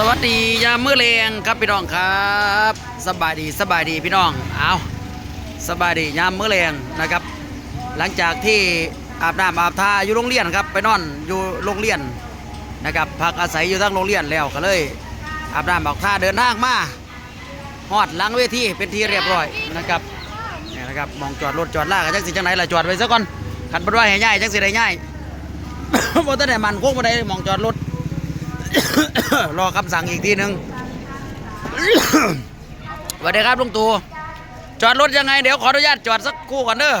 สวัสดียามมื้อแรงครับพี่น้องครับสบายดีสบายดีพี่น้องเอาสบายดียามมื้อแรงนะครับ หลังจากที่อาบน้ำอาบท่าอยู่โรงเรียนครับไปนอนอยู่โรงเรียนนะครับพักอาศัยอยู่ทั้งโรงเรียนแล้วก็เลยอาบน้ำอาบท่าเดินทางมาฮอดหลังเวทีเป็นที่เรียบร้อยนะครับนี่นะครับมองจอดรถจอดลากันจังสิจังไหนล่ะจอดไว้ซะก่อนขันบ่ได้ให้ง่ายจังสิได้ง่ายบ่ทันได้มันคงบ่ได้มองจอดรถ รอคำสั่งอีกทีหนึ่งสวัสดีครับลุงตู่จอดรถยังไง เดี๋ยวขออนุญาตจอดสักคู่ก่อนเด้อ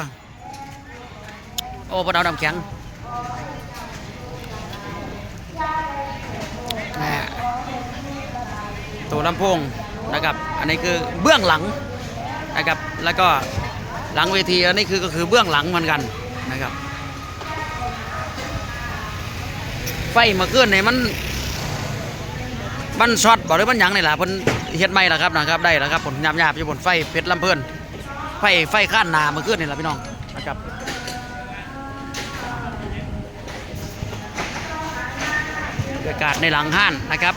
โอ้พอเอาน้ำแข็งตัวลำโพงนะครับ อันนี้คือเบื้องหลังนะครับ แล้วก็หลังเวทีอันนี้คือก็คือเบื้องหลังเหมือนกันนะครับ ไฟมาขึ้นเนี่ยมัน มันช็อตบอกเลยมันหยังนี่ล่ะเพิ่นเฮ็ดไม่ล่ะครับนะครับได้แล้วครับผลยาบๆอยู่บนไฟเพชรลำเพิ่นไฟไฟข้านหนาเมื่อคืนนี่ล่ะพี่น้องนะครับบรรยากาศในหลังห้านนะครับ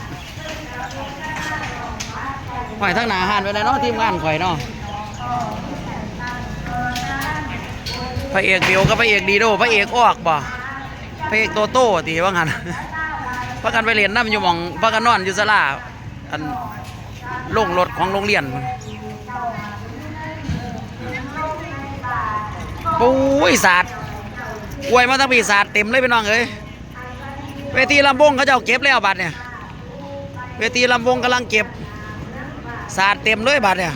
ข่อยทั้งหนาห้านไปเลยเนาะทีมงานข่อยเนาะพระเอกเดียวกับพระเอกดีโดพระเอกออกบ่พระเอกโตโต้ตีว่างั้น พักกันไปเรียนน้ำอยู่หมองพักกันนอนอยู่สลาอันโล่งรถของโรงเรียนปุ้ยศาสตร์อวยมาทั้งปีศาสตร์เต็มเลยพี่น้องเอ้ยเวทีลำวงเขาจะเอาเก็บแล้วบัดเนี่ย เวทีลำวงกำลังเก็บศาสตร์เต็มเลยบัดเนี่ย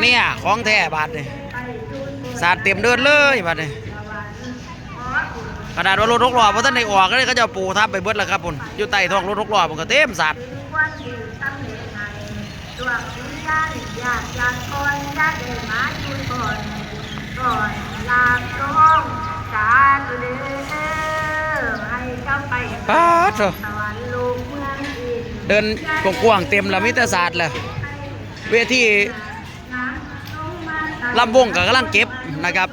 เนี่ยของแท้บัดเนี่ยศาสตร์เต็มเดินเลยบัดเนี่ย ขนาดว่ารถหกล้อพอท่านได้ออกก็เลยเขาจะเอาปูทับไปเบิดแล้วครับผมอยู่ใต้ท้องรถหกล้อมันก็เต็มสัตว์วันที่ตั้งเหตุให้ดวงวิญญาณอยากอยากคอยจะได้มาอยู่ก่อนก่อนลาน้องสาธุเด้อให้เจ้าไปป๊าดเถอะสวรรค์ลูกเมืองอินเดินกว้างๆเต็มแล้วมิตรศาสตร์เลยเวทีลำวงก็กำลังเก็บนะครับ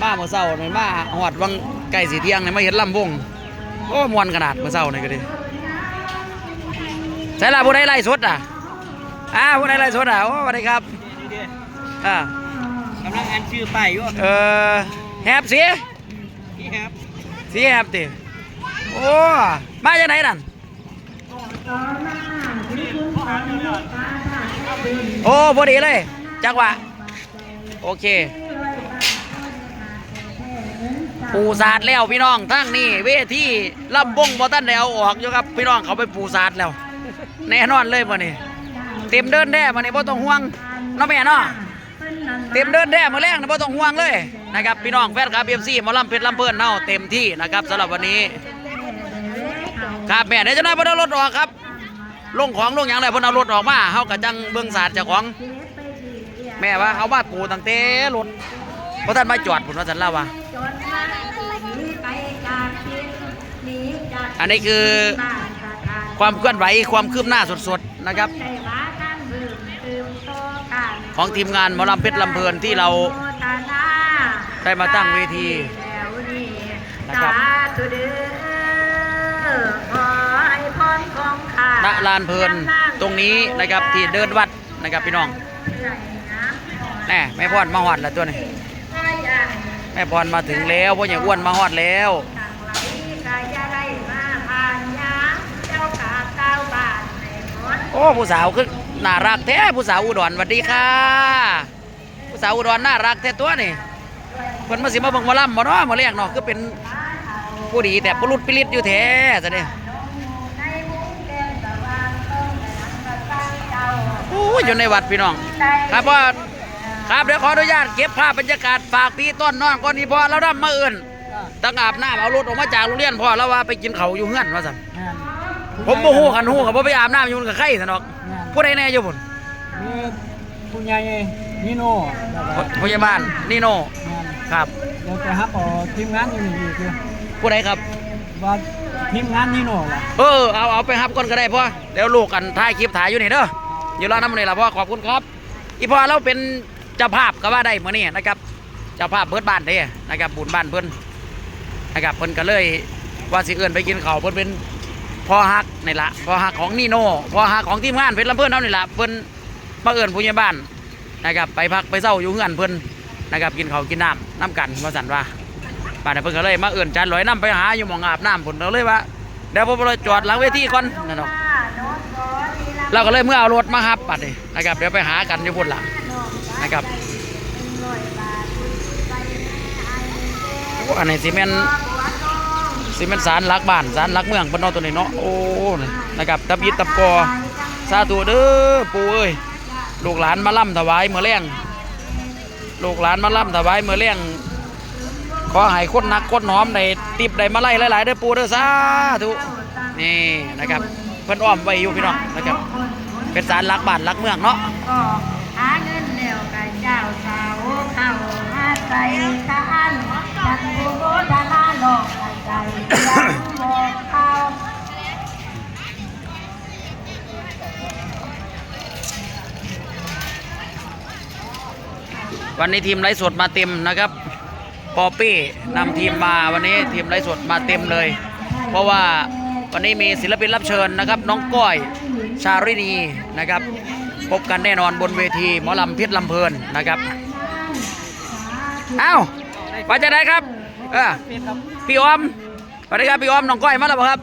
มาเมื่อเช้านี่มาหอดวัง ไก่สีเที่ยงนี่มาเห็นลำวงโอ้มวนขนาดเมื่อเช้านี่ก็ดีใช่ละผู้ใดไล่สดอะอ่าผู้ใดไล่สดอะโอ้สวัสดีครับอ่ากำลังอ่านชื่อป้ายอยู่เออแฮปสินี่ครับสีแฮปติโอ้มาจากไหนนั่นโอ้พอดีเลยจักหวะโอเค ปูสาดแล้วพี่น้องทั้งนี้เวทีลำบงบอตันได้เอาออกอยู่ครับพี่น้องเขาไปปูสาดแล้ว แน่นอนเลยวันนี้เต็มเดินแด้วันนี้บ่ต้องห่วงน้องแม่เนาะเต็มเดินแด้มาแรงนะบ่ต้องห่วงเลยนะครับพี่น้องแฟนคลับเอฟซีมาลำเพชรลำเพื่อนเน่าเต็มที่นะครับสำหรับวันนี้ ครับแม่เดี๋ยวจะนายเพิ่นเอารถออกครับลงของลงหยังได้เพิ่นเอารถออกมาเฮาก็จังเบิ่งศาสตร์เจ้าของ แม่ว่าเอามาปูตั้งแต่รถเพราะท่านมาจอดผมว่าสันเล่าว่า อันนี้คือความเคลื่อนไหวความคืบหน้าสดๆนะครับ ของทีมงานหมอลำเพชรลำเพลินที่เราได้มาตั้งเวทีนะครับณลานเพลินตรงนี้นะครับที่เดินวัดนะครับพี่น้องแน่แม่พรมาฮอดแล้วตัวนี้ แม่พรมาถึงแล้วพ่อใหญ่อ้วนมาฮอดแล้วโอ้ผู้สาวคือน่ารักแท้ผู้สาวอุดรสวัสดีค่ะ ผู้สาวอุดรน่ารักแท้ตัวนี่เพิ่นมาสิมาเบิ่งหมาล่ำบ่เนาะมาแรกเนาะคือเป็นผู้ดีแต่ผู้รุดปิริตอยู่แท้ซะเด้โอ้ยอยู่ในวัดพี่น้อง ครับพ่อ ครับเดี๋ยวขออนุญาตเก็บภาพบรรยากาศฝากพี่ต้นน้องก่อนนี้พอเราดำมาเอื่นตั้งอาบน้ำเอารถออกมาจากโรงเรียนพ่อแล้วว่าไปกินเขาวอยู่เฮือนว่าซั่นงานผมโมโหขันหูกับผมไปอาบน้ำอยู่กับใครสนอกผู้ใดแน่อยู่พุ่นนี่คุณยายนิโน่แล้วก็พยาบาลนี่โน่งานครับเดี๋ยวไปฮับเอาทีมงานอยู่นี่อยู่คือผู้ใดครับว่าทีมงานนิโน่ล่ะเออเอาเอาไปฮับก่อนก็ได้พ่อเดี๋ยวลูกกันถ่ายคลิปถ่ายอยู่นี่เด้ออยู่รอน้ำนี่ละพ่อขอบคุณครับอีพ่อเราเป็น เจ้าภาพก็ว่าได้เมื่อนี้นะครับ เจ้าภาพเบิดบ้านเด้นะครับ บุญบ้านเพิ่นนะครับเพิ่นก็เลยว่าสิเอื้อนไปกินข้าวเพิ่นเป็นพอฮักนี่ละพอฮักของนีโน่พอฮักของทีมงานเพชรลำเพื่อนเท่านี่ละเพิ่นมาเอิญผู้ใหญ่บ้านนะครับ ไปพักไปเศร้าอยู่เฮือนเพิ่นนะครับกินข้าวกินน้ำน้ำกันว่าสันว่าบ้านนนเพิ่นก็เลยมาเอิญจานลอยน้ำไปหาอยู่หมองอาบน้ำเพิ่นก็เลยว่าเดี๋ยวผมไปจอดหลังเวทีก่อนนั่นเนาะเราก็เลยเมื่อเอารถมาฮับปัดนี่นะครับเดี๋ยวไปหากันอยู่พุ่นหลัง นะครับโอ้อันนี้ซีเมนต์ซีเมนต์สารหลักบ้านสารหลักเมืองปนเนอตัวนี้เนาะโอ้นี่นะครับตับยิดตับกอสาธุเด้อปู่เอ้ยลูกหลานมาล่ำถวายเมื่อแรงลูกหลานมาล่ำถวายเมื่อแรงขอให้คนนักคนหอมในติบได้มาไล่หลายๆเด้อปู่เด้อสาธุนี่นะครับ เพิ่นอ้อมไว้อยู่พี่น้องนะครับ เป็นสารหลักบ้านหลักเมืองเนาะก็หา เงินแล้วกับเจ้าสาวเข้าหาใจทานจักโบดาลาหลอกใจยังบอกเขาวันนี้ทีมไลฟ์สดมาเต็มนะครับ ปอปี้นำทีมมาวันนี้ทีมไลฟ์สดมาเต็มเลย เพราะว่าวันนี้มีศิลปินรับเชิญนะครับ น้องก้อยชารินีนะครับ พบกันแน่นอนบนเวทีหมอลำเพชรลำเพลินนะครับอ้าวไปจะไหนครับเออพี่ออมสวัสดีครับพี่ออมน้องก้อยมาแล้วเปล่าครับ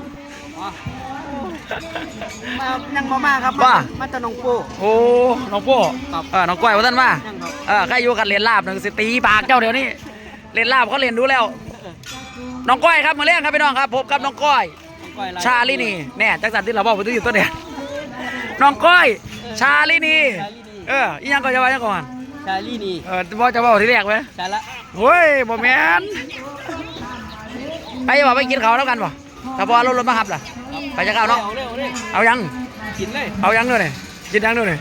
มายังบ่มาครับว่ามาแตะนองปูโอ้น้องโป้ครับเออน้องก้อยว่าท่านมายังครับเออใครอยู่กันเรียนลาบหนึ่งสิตีปากเจ้าเดี๋ยวนี้เรียนลาบเขาเรียนดูแล้วน้องก้อยครับมาเลี้ยงครับพี่น้องครับพบกับน้องก้อยน้องก้อยไล่ชาลินีแน่จักสันที่เราบอกไปตู้อยู่ตัวเนี่ยน้องก้อย ชาลินีชาลีนี เอออีหยังก็จะว่าอีหยังก่อนชาลีนี่เออบอกจะบอกที่แรกไหมชาละเฮ้ยบ่แมนไปจะบอกไปกินข้าวแล้วกันบ่ถ้าพอรถรถมาขับล่ะไปจะเข้าเนาะเร็วเร็วเอายังกินเลยเอายังด้วยเนี่ยกินยังด้วยเนี่ย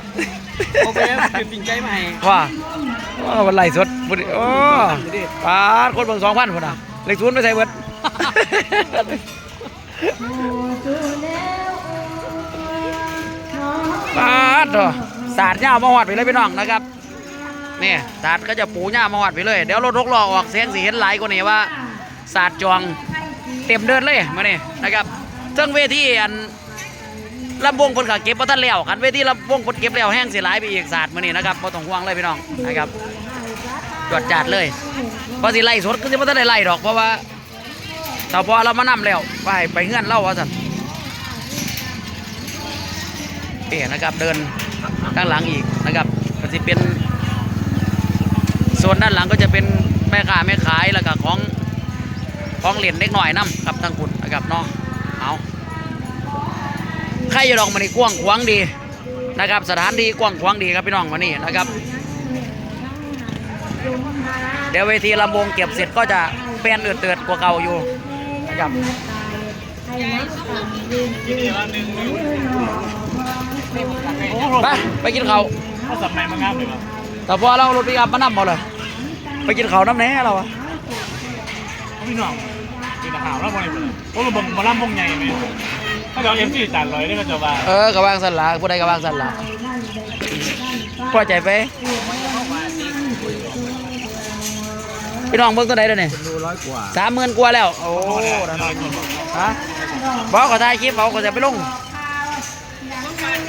โอเคคือปิ่งใจมาให้ว่าว่าวันไหลฟ์สดบุญโอ้ปาดคนเบิ่งสองพันคนอะเล็กศูนย์ไม่ใส่เบิด ปาดเถอะสาดหญ้ามาหอดไปเลยพี่น้องนะครับนี่สาดก็จะปูหญ้ามาหอดไปเลย เดี๋ยวรถทกล้อออกเสียงสีเห็นหลายกว่านี้ว่าสาดจองเต็มเดินเลยมาเนี่นะครับซึ่งเวทีอันลำวงคนขาเก็บมาท่านแล้วกันเวทีลำวงคนเก็บแล้วแห้งเสียหลายไปอีกสาดมาเนี่นะครับไ่ต้องห่วงเลยพี่น้องนะครับจวดจัดเลยเพราะสิไล่สดก็จะไม่ได้ไล่ดอกเพราะว่าแต่พอเรามานำแล้วไปไปเงื่อนเล่าว่าสัน เอ๋นะครับเดินข้างหลังอีกนะครับก็จะเป็นโซนด้านหลังก็จะเป็นแม่ค้าแม่ขายแล้วก็ของของเหรียญเล็กหน่อยน้ำกับทางคุณนะครับเนาะเอาใครจะลองมานี่กว้างขวางดีนะครับ สถานที่กว้างขวางดีครับพี่น้องวันนี้นะครับ เดี๋ยวเวทีลำวงเก็บเสร็จก็จะเป็นเอือดเตือดกว่าเก่าอยู่นะครับ ไปไปกินข้าวเขาสับในมางามเลยครับแต่พอเรารถปิกอัพมานำหมดเลยไปกินข้าวน้ำแหน่เราอะพี่น้องกินอาหารแล้วบ่ได้บ่เพราะเราบ่มาล่ำพงใหญ่ไหมถ้าเราเอ็มซีจานลอยนี่ก็จะว่าเออกระวางสันหละผู้ใดกระวางสันหละพอใจไปพี่น้องเบิ่งตัวไหนเดี๋ยวนี้ดูร้อยกว่าสามหมื่นกว่าแล้ว โอ้ฮะ บอกขอถ่ายคลิปเขาก็จะไปลง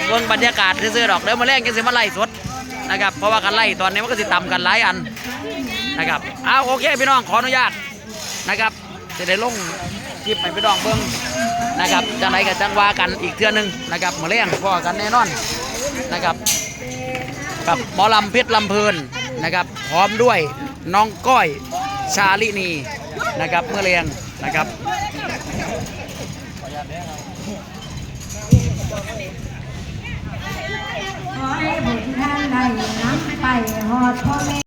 เบิ่งบรรยากาศซื่อๆดอกเดี๋ยวมาแรงกันสิมาไล่สดนะครับเพราะว่ากันไล่ตอนนี้มันก็สิต่ำกันหลายอันนะครับเอาโอเคพี่น้องขออนุญาตนะครับจะได้ลงคลิปให้พี่น้องเบิ่งนะครับจังไรกับจังว่ากันอีกเทื่อหนึงนะครับมาแรงพ่อกันแน่นอนนะครับกับหมอลำเพชรลำเพลินนะครับพร้อมด้วยน้องก้อยชาลินีนะครับเมื่อเรียงนะครับ ขอให้บุญท่านได้นำไปหอดพ่อแม่